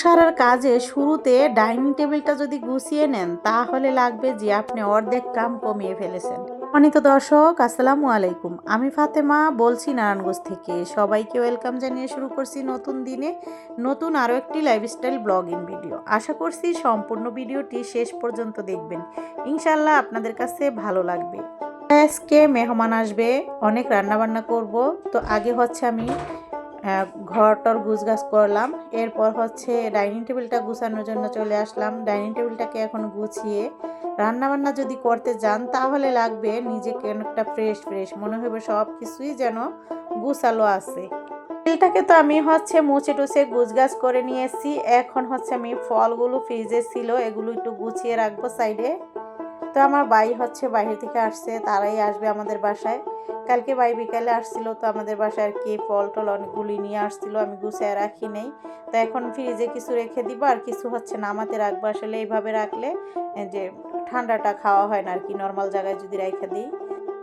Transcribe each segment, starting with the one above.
সারার কাজে শুরুতে ডাইনিং টেবিলটা যদি গুছিয়ে নেন, তাহলে লাগবে যে আপনি অর্ধেক কাম কমিয়ে ফেলেছেন। অনিত দর্শক, আসসালামু আলাইকুম। আমি ফাতেমা, বলছি নারায়ণগঞ্জ থেকে। সবাইকে ওয়েলকাম জানিয়ে শুরু করছি নতুন দিনে নতুন আরও একটি লাইফস্টাইল ব্লগিং ভিডিও আশা করছি সম্পূর্ণ ভিডিওটি শেষ পর্যন্ত দেখবেন। ইনশাল্লাহ আপনাদের কাছে ভালো লাগবে। আজকে মেহমান আসবে, অনেক রান্নাবান্না করব। তো আগে হচ্ছে আমি ঘরটর গুছগাছ করলাম। এরপর হচ্ছে ডাইনিং টেবিলটা গুছানোর জন্য চলে আসলাম। ডাইনিং টেবিলটাকে এখন গুছিয়ে রান্নাবান্না যদি করতে যান, তাহলে লাগবে নিজেকে অনেকটা ফ্রেশ ফ্রেশ মনে হবে সব কিছুই যেন গুছালো আছে। টেবিলটাকে তো আমি হচ্ছে মুছে টুছে গুছগাছ করে নিয়ে এসেছি এখন হচ্ছে আমি ফলগুলো ফ্রিজে ছিল, এগুলো একটু গুছিয়ে রাখব সাইডে তো আমার বাই হচ্ছে বাইরে থেকে আসছে, তারাই আসবে আমাদের বাসায়। কালকে বাই বিকালে আসছিল, তো আমাদের বাসায় আর কি ফল টল অনেকগুলি নিয়ে আসছিল, আমি গুছিয়ে রাখি নেই। তো এখন ফ্রিজে কিছু রেখে দিব, আর কিছু হচ্ছে নামাতে রাখব। আসলে এইভাবে রাখলে যে ঠান্ডাটা খাওয়া হয় না আর কি নর্মাল জায়গায় যদি রেখে দিই।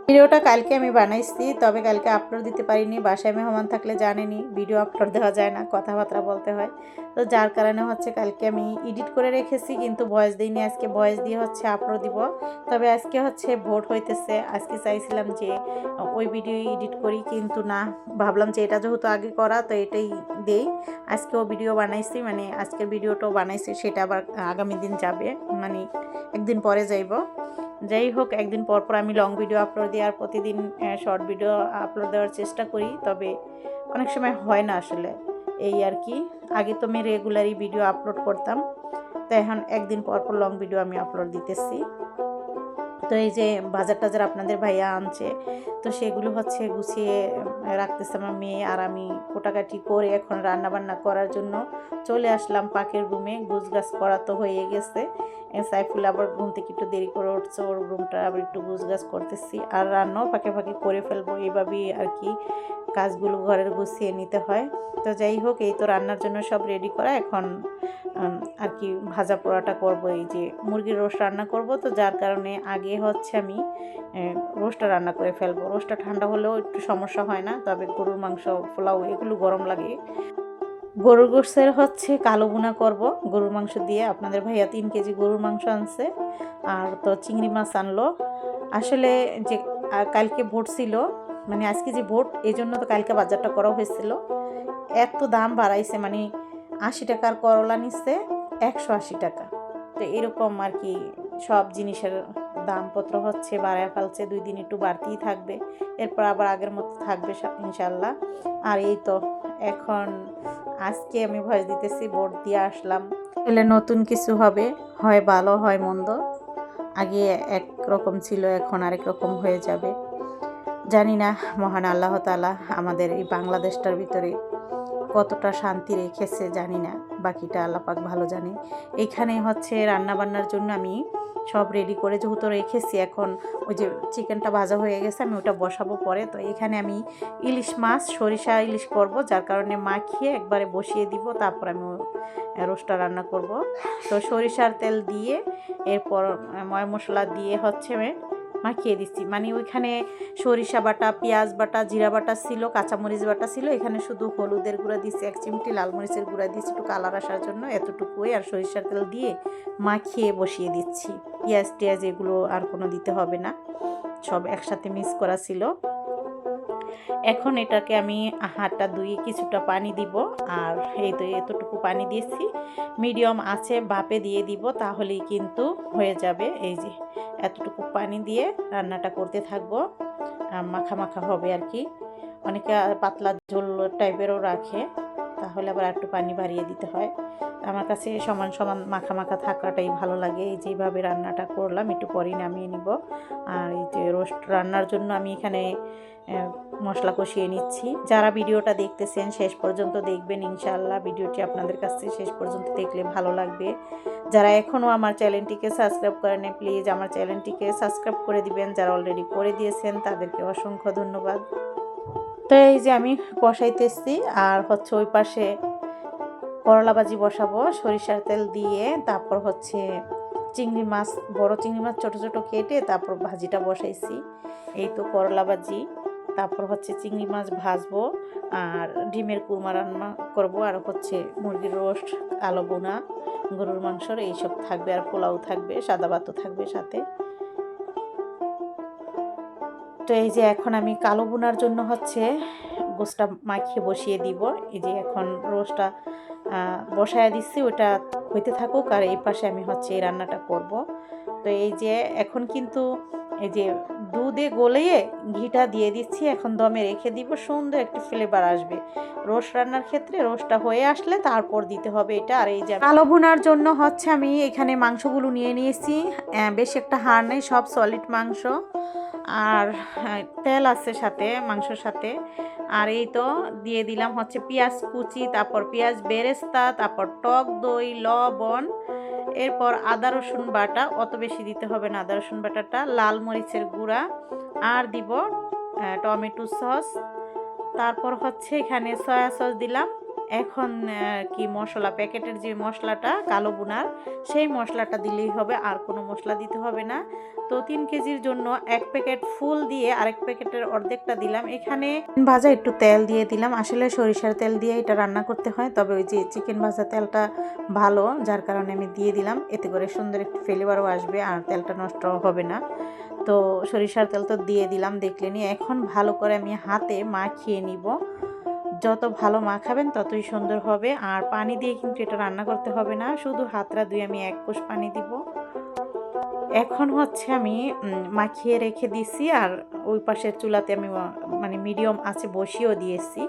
ভিডিওটা কালকে আমি বানাইছি, তবে কালকে আপলোড দিতে পারিনি, বাসায় মেহমান থাকলে জানেনি ভিডিও আপলোড দেওয়া যায় না, কথাবার্তা বলতে হয়। তো যার কারণে হচ্ছে কালকে আমি এডিট করে রেখেছি, কিন্তু ভয়েস দিইনি, আজকে ভয়েস দিয়ে হচ্ছে আপলোড দিব। তবে আজকে হচ্ছে ভোট হইতেছে, আজকে চাইছিলাম যে ওই ভিডিও এডিট করি, কিন্তু না, ভাবলাম যে এটা যেহেতু আগে করা, তো এটাই দেই। আজকেও ভিডিও বানাইছি মানে আজকের ভিডিওটাও বানাইছি, সেটা আবার আগামী দিন যাবে মানে একদিন পরে যাইব। যাই হোক, একদিন পর পর আমি লং ভিডিও আপলোড দিই আর প্রতিদিন শর্ট ভিডিও আপলোড দেওয়ার চেষ্টা করি, তবে অনেক সময় হয় না আসলে। এই আর কি। আগে তো আমি রেগুলারই ভিডিও আপলোড করতাম, তো এখন একদিন পর পর লং ভিডিও আমি আপলোড দিতেছি। তো এই যে বাজার টাজার আপনাদের ভাইয়া আনছে, তো সেগুলো হচ্ছে গুছিয়ে রাখতেছে আমার মেয়ে আর আমি কোটাকাটি করে এখন রান্না বান্না করার জন্য চলে আসলাম পাকের রুমে গুছগাছ করা তো হয়ে গেছে। সাইফুল, আবার ঘুম থেকে একটু দেরি করে উঠছে, ওর রুমটা আবার একটু গুছগাছ করতেছি। আর রান্নাও ফাঁকে ফাঁকে করে ফেলব, এইভাবেই আর কি কাজগুলো ঘরের গুছিয়ে নিতে হয়। তো যাই হোক, এই তো রান্নার জন্য সব রেডি করা। এখন আর কি ভাজা পোড়াটা করব, এই যে মুরগির রোস্ট রান্না করব। তো যার কারণে আগে হচ্ছে আমি রোস্টটা রান্না করে ফেলব। রোস্টটা ঠান্ডা হলেও একটু সমস্যা হয় না, তবে গরুর মাংস, পোলাও, এগুলো গরম লাগে। গরুর গোষ্ঠের হচ্ছে কালো বুনা করব। গরুর মাংস দিয়ে আপনাদের ভাইয়া তিন কেজি গরুর মাংস আনছে আর তো চিংড়ি মাছ আনলো। আসলে যে কালকে ভোট ছিল মানে আজকে যে ভোট এই জন্য তো কালকে বাজারটা করা হয়েছিল। এত দাম বাড়াইছে মানে আশি টাকার করলা নিচ্ছে, একশো আশি টাকা। তো এরকম আর কি সব জিনিসের দামপত্র হচ্ছে, বাড়ায় ফেলছে, দুই দিন একটু বাড়তেই থাকবে। এরপর আবার আগের মতো থাকবে, ইনশাল্লাহ। আর এই তো, এখন আজকে আমি ভয় দিতেছি, ভোট দিয়ে আসলাম। এলে নতুন কিছু হবে, হয় ভালো, হয় মন্দ। আগে এক রকম ছিল, এখন আরেক রকম হয়ে যাবে। জানি না, মহান আল্লাহ তালা আমাদের এই বাংলাদেশটার ভিতরে কতটা শান্তি রেখেছে, জানি না। বাকিটা আল্লাপাক ভালো জানে। এইখানে হচ্ছে রান্না বান্নার জন্য আমি সব রেডি করে যেহেতু রেখেছি, এখন ওই যে চিকেনটা ভাজা হয়ে গেছে, আমি ওটা বসাবো পরে। তো এখানে আমি ইলিশ মাছ, সরিষা ইলিশ করব, যার কারণে মাখিয়ে একবারে বসিয়ে দিব, তারপর আমি রোস্টটা রান্না করব। তো সরিষার তেল দিয়ে, এরপর ময় মশলা দিয়ে হচ্ছে মাখিয়ে দিচ্ছি। মানে ওইখানে সরিষা বাটা, পেঁয়াজ বাটা, জিরা বাটা ছিল, কাঁচামরিচ বাটা ছিল, এখানে শুধু হলুদের গুঁড়া দিয়েছি এক চিমটি লাল মরিচের গুঁড়া দিয়েছি একটু কালার আসার জন্য এতটুকুই, আর সরিষার তেল দিয়ে মাখিয়ে বসিয়ে দিচ্ছি। পেঁয়াজ টিয়াজ এগুলো আর কোনো দিতে হবে না। সব একসাথে মিক্স করা ছিল। এখন এটাকে আমি হাতটা ধুয়ে কিছুটা পানি দিব। আর এই তো এতটুকু পানি দিয়েছি। মিডিয়াম আছে, বাপে দিয়ে দিব, তাহলেই কিন্তু হয়ে যাবে। এই যে, এতটুকু পানি দিয়ে রান্নাটা করতে থাকব। মাখা মাখা হবে আর কি। অনেকে পাতলা ঝোল টাইপেরও রাখে। তাহলে আবার একটু পানি বাড়িয়ে দিতে হয়। আমার কাছে সমান সমান মাখা মাখা থাকাটাই ভালো লাগে। এই যেভাবে রান্নাটা করলাম, একটু পরেই নামিয়ে নিব। আর এই যে রোস্ট রান্নার জন্য আমি এখানে মশলা কষিয়ে নিচ্ছি। যারা ভিডিওটা দেখতেছেন, শেষ পর্যন্ত দেখবেন ইনশাআল্লাহ। ভিডিওটি আপনাদের কাছে শেষ পর্যন্ত দেখলে ভালো লাগবে। যারা এখনও আমার চ্যানেলটিকে সাবস্ক্রাইব করেন প্লিজ আমার চ্যানেলটিকে সাবস্ক্রাইব করে দিবেন। যারা অলরেডি করে দিয়েছেন, তাদেরকে অসংখ্য ধন্যবাদ। তো এই যে আমি কষাইতেছি আর হচ্ছে ওই পাশে করলা ভাজি বসাবো, সরিষার তেল দিয়ে, তারপর হচ্ছে চিংড়ি মাছ, বড় চিংড়ি মাছ ছোট ছোট কেটে তারপর ভাজিটা বসাইছি। এই তো করলা ভাজি, তারপর হচ্ছে চিংড়ি মাছ ভাজবো, আর ডিমের কুরমা রান্না করব, আর হচ্ছে মুরগির রোস্ট, আলো বোনা গরুর মাংসর, এইসব থাকবে, আর পোলাও থাকবে, সাদা ভাতও থাকবে সাথে। তো এই যে এখন আমি কালো বোনার জন্য হচ্ছে গোসটা মাখিয়ে বসিয়ে দিব। এই যে এখন রোস্টটা বসায় দিচ্ছি, ওটা হইতে থাকুক আর এই পাশে আমি হচ্ছে এই রান্নাটা করব। তো এই যে এখন কিন্তু এই যে দুধে গলিয়ে ঘিটা দিয়ে দিচ্ছি, এখন দমে রেখে দিব, সুন্দর একটি ফ্লেভার আসবে। রোস্ট রান্নার ক্ষেত্রে রোস্টটা হয়ে আসলে তারপর দিতে হবে এটা। আর এই যে কালো ভুনার জন্য হচ্ছে আমি এখানে মাংসগুলো নিয়ে নিয়েছি। বেশ একটা হাড় নেই, সব সলিড মাংস। আর হ্যাঁ, তেল আছে সাথে মাংসর সাথে। আর এই তো দিয়ে দিলাম হচ্ছে পেঁয়াজ কুচি তারপর পেঁয়াজ বেরেস্তা তারপর টক দই লবণ। এরপর আদা রসুন বাটা অত বেশি দিতে হবে না। আদা রসুন বাটাটা লাল মরিচের গুঁড়া। আর দিব টমেটো সস। তারপর হচ্ছে এখানে সয়া সস দিলাম। এখন কি মশলা, প্যাকেটের যে মশলাটা, কালো বুনার সেই মশলাটা দিলেই হবে, আর কোনো মশলা দিতে হবে না। তো তিন কেজির জন্য এক প্যাকেট ফুল দিয়ে আরেক প্যাকেটের অর্ধেকটা দিলাম। এখানে ভাজা একটু তেল দিয়ে দিলাম। আসলে সরিষার তেল দিয়ে এটা রান্না করতে হয়, তবে ওই যে চিকেন ভাজা তেলটা ভালো, যার কারণে আমি দিয়ে দিলাম। এতে করে সুন্দর একটু ফ্লেভারও আসবে, আর তেলটা নষ্ট হবে না। তো সরিষার তেল তো দিয়ে দিলাম দেখলেনি এখন ভালো করে আমি হাতে মাখিয়ে নিব। যত ভালো মাখাবেন ততই সুন্দর হবে। আর পানি দিয়ে কিন্তু এটা রান্না করতে হবে না। শুধু হাতরা দুই আমি এক কোষ পানি দিব। এখন হচ্ছে আমি মাখিয়ে রেখে দিছি আর ওই পাশের চুলাতে আমি মানে মিডিয়াম আছে বসিয়েও দিয়েছি।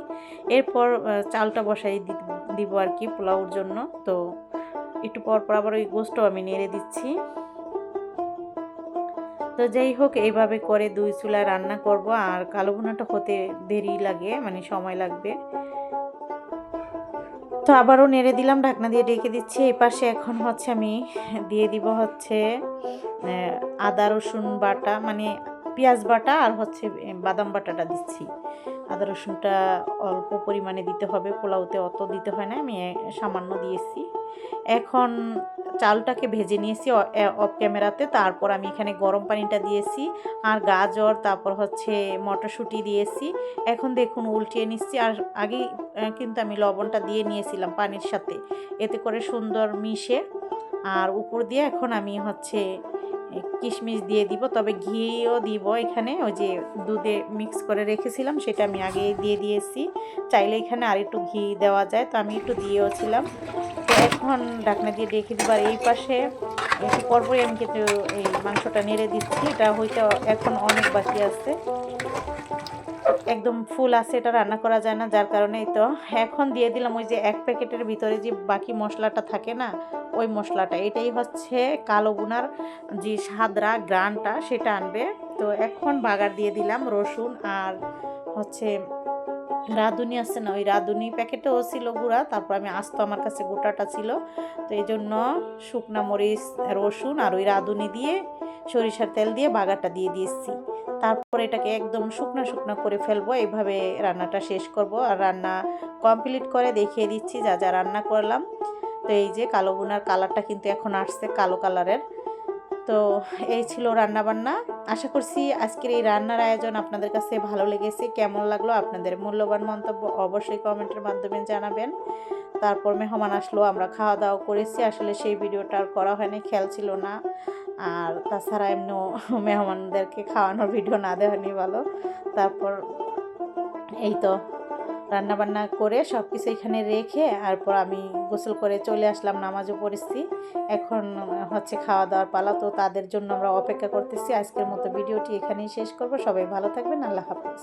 এরপর চালটা বসাই দিব আর কি পোলাওর জন্য। তো একটু পর পর আবার ওই গোস্তও আমি নেড়ে দিচ্ছি। তো যাই হোক এইভাবে করে দুই চুলায় রান্না করব। আর কালো ভুনাটা হতে দেরি লাগে মানে সময় লাগবে। তো আবারও নেড়ে দিলাম, ঢাকনা দিয়ে ডেকে দিচ্ছি। এই পাশে এখন হচ্ছে আমি দিয়ে দিব হচ্ছে আদা, রসুন বাটা মানে পেঁয়াজ বাটা আর হচ্ছে বাদাম বাটাটা দিচ্ছি। আদা, রসুনটা অল্প পরিমাণে দিতে হবে, পোলাওতে অত দিতে হয় না, আমি সামান্য দিয়েছি। এখন চালটাকে ভেজে নিয়েছি অফ ক্যামেরাতে তারপর আমি এখানে গরম পানিটা দিয়েছি আর গাজর, তারপর হচ্ছে মটরশুঁটি দিয়েছি। এখন দেখুন উল্টিয়ে নিচ্ছি। আর আগেই কিন্তু আমি লবণটা দিয়ে নিয়েছিলাম পানির সাথে। এতে করে সুন্দর মিশে। আর উপর দিয়ে এখন আমি হচ্ছে কিশমিশ দিয়ে দিব। তবে ঘিও দিব এখানে। ওই যে দুধে মিক্স করে রেখেছিলাম, সেটা আমি আগে দিয়ে দিয়েছি। চাইলে এখানে আর একটু ঘি দেওয়া যায়। তো আমি একটু দিয়েওছিলাম এখন ডাকনা দিয়ে রেখে দিব। আর এই পাশে একটু পরপরই আমি কিন্তু এই মাংসটা নেড়ে দিচ্ছি। এটা হয়তো এখন অনেক বাকি আছে। একদম ফুল আছে, এটা রান্না করা যায় না, যার কারণে তো। এখন দিয়ে দিলাম ওই যে এক প্যাকেটের ভিতরে যে বাকি মশলাটা থাকে না, ওই মশলাটা। এটাই হচ্ছে কালো গুনার যে সাদরা গ্রানটা, সেটা আনবে। তো এখন বাগার দিয়ে দিলাম রসুন আর হচ্ছে রাঁধুনি আছে না, ওই রাঁধুনি প্যাকেটেও ছিল গুঁড়া, তারপর আমি আস্ত আমার কাছে গোটাটা ছিল। তো এই জন্য শুকনা মরিচ, রসুন আর ওই রাঁধুনি দিয়ে সরিষার তেল দিয়ে বাগারটা দিয়ে দিয়েছি। তারপর এটাকে একদম শুকনো শুকনো করে ফেলব, এইভাবে রান্নাটা শেষ করব। আর রান্না কমপ্লিট করে দেখিয়ে দিচ্ছি যা যা রান্না করলাম। তো এই যে কালো বোনার কালারটা কিন্তু এখন আসছে কালো কালারের। তো এই ছিল রান্না বান্না আশা করছি আজকের এই রান্নার আয়োজন আপনাদের কাছে ভালো লেগেছে, কেমন লাগল আপনাদের মূল্যবান মন্তব্য অবশ্যই কমেন্টের মাধ্যমে জানাবেন। তারপর মেহমান আসলো, আমরা খাওয়া দাওয়া করেছি, আসলে সেই ভিডিওটা আর করা হয়নি, খেয়াল ছিল না। আর তাছাড়া এমনিও মেহমানদেরকে খাওয়ানোর ভিডিও না দেওয়ানি ভালো। তারপর এই তো রান্না বান্না করে সব কিছু এখানে রেখে তারপর আমি গোসল করে চলে আসলাম নামাজও পড়েছি এখন হচ্ছে খাওয়া দাওয়ার পালা, তো তাদের জন্য আমরা অপেক্ষা করতেছি। আজকের মতো ভিডিওটি এখানেই শেষ করব। সবাই ভালো থাকবেন। আল্লাহ হাফিজ।